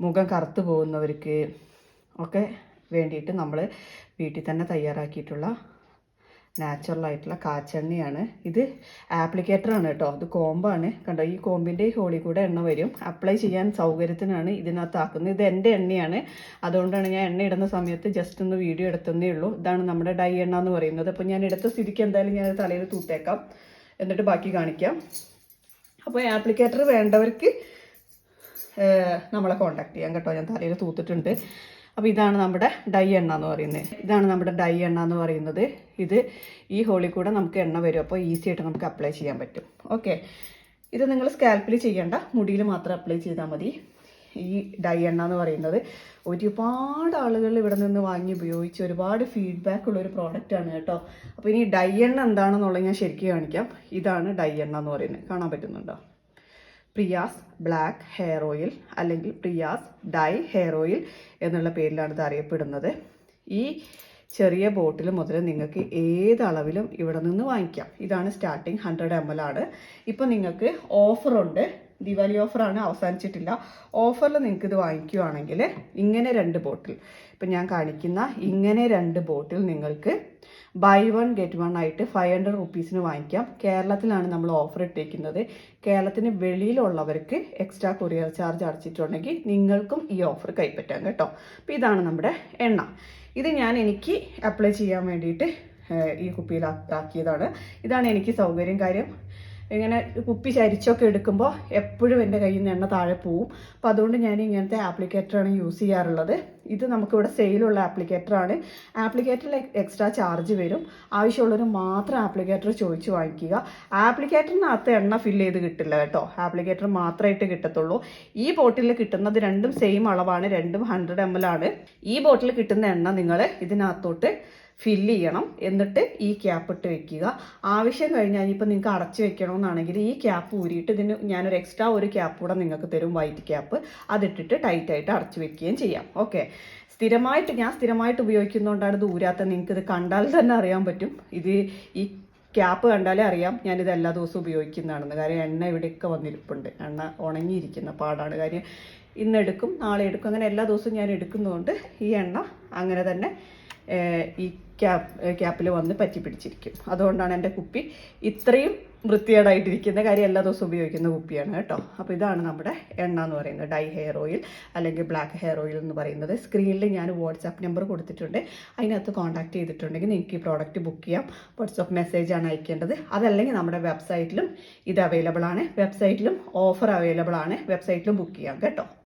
മുഖം കറുത്തു പോകുന്നവർക്ക് ഒക്കെ വേണ്ടിയിട്ട് നമ്മൾ വീട്ടിൽ തന്നെ തയ്യാറാക്കിയിട്ടുള്ള നാച്ചുറൽ ആയിട്ടുള്ള കാച്ചെണ്ണയാണ്. ഇത് ആപ്ലിക്കേറ്ററാണ് കേട്ടോ. ഇത് കോമ്പാണ്. കണ്ടോ? ഈ കോമ്പിന്റെ ഹോളി കൂടെ എണ്ണ വരും. അപ്ലൈ ചെയ്യാൻ സൗകര്യത്തിനാണ് ഇതിനകത്ത് ആക്കുന്നത്. ഇത് എന്റെ എണ്ണയാണ്. അതുകൊണ്ടാണ് ഞാൻ എണ്ണ ഇടുന്ന സമയത്ത് ജസ്റ്റ് ഒന്ന് വീഡിയോ എടുത്തതേ ഉള്ളൂ. ഇതാണ് നമ്മുടെ ഡൈ എണ്ണ എന്ന് പറയുന്നത്. അപ്പോൾ ഞാൻ എടുത്ത സ്ഥിതിക്ക് എന്തായാലും ഞാൻ തലയിൽ തൂത്തേക്കാം. എന്നിട്ട് ബാക്കി കാണിക്കാം. അപ്പോൾ ആപ്ലിക്കേറ്റർ വേണ്ടവർക്ക് നമ്മളെ കോണ്ടാക്ട് ചെയ്യാം കേട്ടോ. ഞാൻ തലയിൽ തൂത്തിട്ടുണ്ട്. അപ്പോൾ ഇതാണ് നമ്മുടെ ഡൈ എണ്ണ എന്ന് പറയുന്നത്. ഇതാണ് നമ്മുടെ ഡൈ എണ്ണ എന്ന് പറയുന്നത്. ഇത് ഈ ഹോളി കൂടെ നമുക്ക് എണ്ണ വരും. അപ്പോൾ ഈസി ആയിട്ട് നമുക്ക് അപ്ലൈ ചെയ്യാൻ പറ്റും. ഓക്കെ ഇത് നിങ്ങൾ സ്കാൽപ്പിൽ ചെയ്യേണ്ട. മുടിയിൽ മാത്രം അപ്ലൈ ചെയ്താൽ മതി. ഈ ഡൈ എണ്ണ എന്ന് പറയുന്നത് ഒരുപാട് ആളുകൾ ഇവിടെ നിന്ന് വാങ്ങി ഉപയോഗിച്ച് ഒരുപാട് ഫീഡ്ബാക്ക് ഉള്ള ഒരു പ്രോഡക്റ്റ് ആണ് കേട്ടോ. അപ്പോൾ ഇനി ഡൈ എണ്ണ എന്താണെന്നുള്ളത് ഞാൻ ശരിക്കും കാണിക്കാം. ഇതാണ് ഡൈ എണ്ണ എന്ന് പറയുന്നത്. കാണാൻ പറ്റുന്നുണ്ടോ? പ്രിയാസ് ബ്ലാക്ക് ഹെയർ ഓയിൽ അല്ലെങ്കിൽ പ്രിയാസ് ഡൈ ഹെയർ ഓയിൽ എന്നുള്ള പേരിലാണ് ഇത് അറിയപ്പെടുന്നത്. ഈ ചെറിയ ബോട്ടിൽ മുതൽ നിങ്ങൾക്ക് ഏത് അളവിലും ഇവിടെ നിന്ന് വാങ്ങിക്കാം. ഇതാണ് സ്റ്റാർട്ടിങ് ഹൺഡ്രഡ് എം എൽ ആണ്. ഇപ്പം നിങ്ങൾക്ക് ഓഫറുണ്ട് ദിവാലി ഓഫറാണ് അവസാനിച്ചിട്ടില്ല. ഓഫറിൽ നിങ്ങൾക്ക് ഇത് വാങ്ങിക്കുവാണെങ്കിൽ ഇങ്ങനെ രണ്ട് ബോട്ടിൽ. ഇപ്പം ഞാൻ കാണിക്കുന്ന ഇങ്ങനെ രണ്ട് ബോട്ടിൽ നിങ്ങൾക്ക് ബൈ വൺ ഗെറ്റ് വൺ ആയിട്ട് ഫൈവ് ഹൺഡ്രഡ് റുപ്പീസിന് വാങ്ങിക്കാം. കേരളത്തിലാണ് നമ്മൾ ഓഫർ ഇട്ടിരിക്കുന്നത് കേരളത്തിന് വെളിയിലുള്ളവർക്ക് എക്സ്ട്രാ കൊറിയർ ചാർജ് അടച്ചിട്ടുണ്ടെങ്കിൽ നിങ്ങൾക്കും ഈ ഓഫർ കൈപ്പറ്റാം കേട്ടോ. അപ്പോൾ ഇതാണ് നമ്മുടെ എണ്ണ. ഇത് ഞാൻ എനിക്ക് അപ്ലൈ ചെയ്യാൻ വേണ്ടിയിട്ട് ഈ കുപ്പിയിൽ ആക്കിയതാണ്. ഇതാണ് എനിക്ക് സൗകര്യം കാര്യം. ഇങ്ങനെ കുപ്പി ചരിച്ചൊക്കെ എടുക്കുമ്പോൾ എപ്പോഴും എന്റെ കയ്യിൽ നിന്ന് എണ്ണ താഴെ പോവും. അപ്പോൾ അതുകൊണ്ട് ഞാൻ ഇങ്ങനത്തെ ആപ്ലിക്കേറ്ററാണ് യൂസ് ചെയ്യാറുള്ളത്. ഇത് നമുക്കിവിടെ സെയിലുള്ള ആപ്ലിക്കേറ്ററാണ് ആപ്ലിക്കേറ്ററിൽ എക്സ്ട്രാ ചാർജ് വരും. ആവശ്യമുള്ളവർ മാത്രം ആപ്ലിക്കേറ്റർ ചോദിച്ച് വാങ്ങിക്കുക. ആപ്ലിക്കേറ്ററിനകത്ത് എണ്ണ ഫില്ല് ചെയ്ത് കിട്ടില്ല കേട്ടോ. ആപ്ലിക്കേറ്റർ മാത്രമായിട്ട് കിട്ടത്തുള്ളൂ. ഈ ബോട്ടിൽ കിട്ടുന്നത് രണ്ടും സെയിം അളവാണ്. രണ്ടും ഹൺഡ്രഡ് എം ആണ്. ഈ ബോട്ടിൽ കിട്ടുന്ന എണ്ണ നിങ്ങൾ ഇതിനകത്തോട്ട് ഫില്ല് ചെയ്യണം. എന്നിട്ട് ഈ ക്യാപ്പ് ഇട്ട് വെക്കുക. ആവശ്യം കഴിഞ്ഞാൽ ഇപ്പോൾ നിങ്ങൾക്ക് അടച്ചു വെക്കണമെന്നാണെങ്കിൽ ഈ ക്യാപ്പ് ഊരിയിട്ട് ഇതിന് ഞാനൊരു എക്സ്ട്രാ ഒരു ക്യാപ്പ് കൂടെ നിങ്ങൾക്ക് തരും. വൈറ്റ് ക്യാപ്പ് അതിട്ടിട്ട് ടൈറ്റായിട്ട് അടച്ചു വെക്കുകയും ചെയ്യാം. ഓക്കെ സ്ഥിരമായിട്ട് ഞാൻ സ്ഥിരമായിട്ട് ഉപയോഗിക്കുന്നതുകൊണ്ടാണ് ഇത് ഊരാത്ത നിങ്ങൾക്ക് ഇത് കണ്ടാൽ തന്നെ അറിയാൻ പറ്റും. ഇത് ഈ ക്യാപ്പ് കണ്ടാലേ അറിയാം. ഞാനിത് എല്ലാ ദിവസവും ഉപയോഗിക്കുന്നതാണെന്ന്. കാര്യം എണ്ണ ഇവിടെയൊക്കെ വന്നിരിപ്പുണ്ട്. എണ്ണ ഉണങ്ങിയിരിക്കുന്ന പാടാണ്. കാര്യം ഇന്ന് എടുക്കും നാളെ എടുക്കും. അങ്ങനെ എല്ലാ ദിവസവും ഞാൻ എടുക്കുന്നതുകൊണ്ട് ഈ എണ്ണ അങ്ങനെ തന്നെ ഈ ക്യാപ്പ് ക്യാപ്പിൽ വന്ന് പറ്റി പിടിച്ചിരിക്കും. അതുകൊണ്ടാണ് എന്റെ കുപ്പി ഇത്രയും വൃത്തികേടായിട്ടിരിക്കുന്ന കാര്യം എല്ലാ ദിവസവും ഉപയോഗിക്കുന്ന കുപ്പിയാണ് കേട്ടോ. അപ്പോൾ ഇതാണ് നമ്മുടെ എണ്ണ എന്ന് പറയുന്നത്. ഡൈ ഹെയർ ഓയിൽ അല്ലെങ്കിൽ ബ്ലാക്ക് ഹെയർ ഓയിൽ എന്ന് പറയുന്നത്. സ്ക്രീനിൽ ഞാൻ വാട്സാപ്പ് നമ്പർ കൊടുത്തിട്ടുണ്ട്. അതിനകത്ത് കോൺടാക്ട് ചെയ്തിട്ടുണ്ടെങ്കിൽ നിങ്ങൾക്ക് ഈ പ്രോഡക്റ്റ് ബുക്ക് ചെയ്യാം. വാട്സാപ്പ് മെസ്സേജാണ് അയക്കേണ്ടത്. അതല്ലെങ്കിൽ നമ്മുടെ വെബ്സൈറ്റിലും ഇത് അവൈലബിൾ ആണ്. വെബ്സൈറ്റിലും ഓഫർ അവൈലബിൾ ആണ്. വെബ്സൈറ്റിലും ബുക്ക് ചെയ്യാം കേട്ടോ.